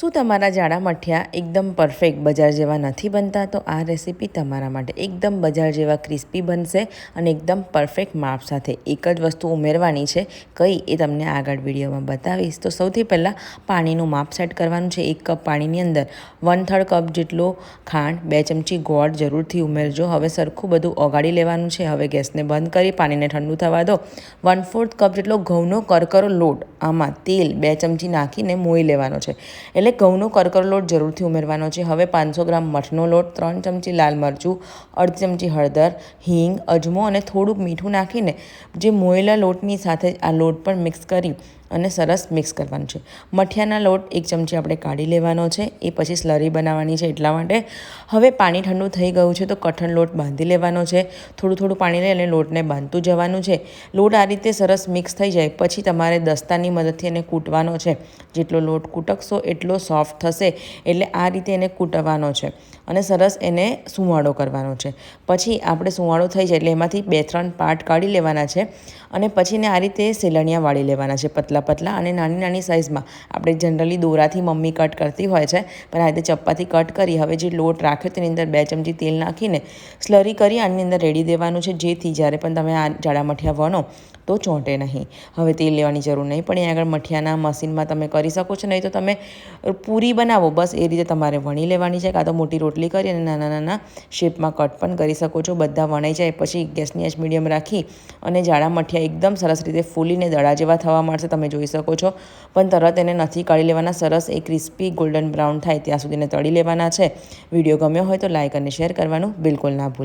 શું તમારા જાડા મઠિયા એકદમ પરફેક્ટ બજાર જેવા નથી બનતા? તો આ રેસીપી તમારા માટે એકદમ બજાર જેવા ક્રિસ્પી બનશે અને એકદમ પરફેક્ટ માપ સાથે એક જ વસ્તુ ઉમેરવાની છે. કઈ એ તમને આગળ વિડીયોમાં બતાવીશ. તો સૌથી પહેલાં પાણીનું માપ સેટ કરવાનું છે. એક કપ પાણીની અંદર વન થર્ડ કપ જેટલો ખાંડ, બે ચમચી ગોળ જરૂરથી ઉમેરજો. હવે સરખું બધું ઓગાળી લેવાનું છે. હવે ગેસને બંધ કરી પાણીને ઠંડુ થવા દો. વન ફોર્થ કપ જેટલો ઘઉંનો કરકરો લોટ, આમાં તેલ બે ચમચી નાખીને મોઈ લેવાનો છે. એટલે એટલે ઘઉંનો કરકરો લોટ જરૂરથી ઉમેરવાનો છે. હવે પાંચસો ગ્રામ મઠનો લોટ, ત્રણ ચમચી લાલ મરચું, અડધી ચમચી હળદર, હિંગ, અજમો અને થોડુંક મીઠું નાખીને જે મોયેલા લોટની સાથે આ લોટ પણ મિક્સ કરી અને સરસ મિક્સ કરવાનું છે. મઠિયાના લોટ એક ચમચી આપણે કાઢી લેવાનો છે, એ પછી સ્લરી બનાવવાની છે એટલા માટે. હવે પાણી ઠંડુ થઈ ગયું છે તો કઠણ લોટ બાંધી લેવાનો છે. થોડું થોડું પાણી લઈ અને લોટને બાંધતું જવાનું છે. લોટ આ રીતે સરસ મિક્સ થઈ જાય, પછી તમારે દસ્તાની મદદથી એને કૂટવાનો છે. જેટલો લોટ કૂટકશો એટલો સોફ્ટ થશે, એટલે આ રીતે એને કૂટવાનો છે. અને સરસ એને સુંવાળો કરવાનો છે. પછી આપણે સુંવાળો થઈ જાય એટલે એમાંથી બે ત્રણ પાર્ટ કાઢી લેવાના છે. અને પછીને આ રીતે સેલણિયા વાળી લેવાના છે, પતલા પતલા અને નાની નાની સાઇઝમાં આપણે જનરલી દોરાથી મમ્મી કટ કરતી હોય છે, પણ આ રીતે ચપ્પાથી કટ કરી, હવે જે લોટ રાખ્યો તેની અંદર બે ચમચી તેલ નાખીને સ્લરી કરી, આની અંદર રેડી દેવાનું છે, જેથી જ્યારે પણ તમે આ જાડા મઠિયા વણો, તો ચોંટે નહીં. હવે તેલ લેવાની જરૂર નહીં, પણ એ આગળ મઠિયાના મશીનમાં તમે કરી શકો છો, નહીં તો તમે પૂરી બનાવો, બસ એ રીતે તમારે વણી લેવાની છે, કાં તો મોટી રોટલી કરી અને નાના નાના શેપમાં કટ પણ કરી શકો છો, બધા વણાઈ જાય, પછી ગેસની આંચ મીડિયમ રાખી અને જાડા મઠિયા એકદમ સરસ રીતે ફૂલીને દડા જેવા થવા માંડશે, તમે જોઈ શકો છો. પણ તરત એને નથી કાઢી લેવાના. સરસ એ ક્રિસ્પી ગોલ્ડન બ્રાઉન થાય ત્યાં સુધીને તળી લેવાના છે. વીડિયો ગમ્યો હોય તો લાઇક અને શેર કરવાનું બિલકુલ ના ભૂલ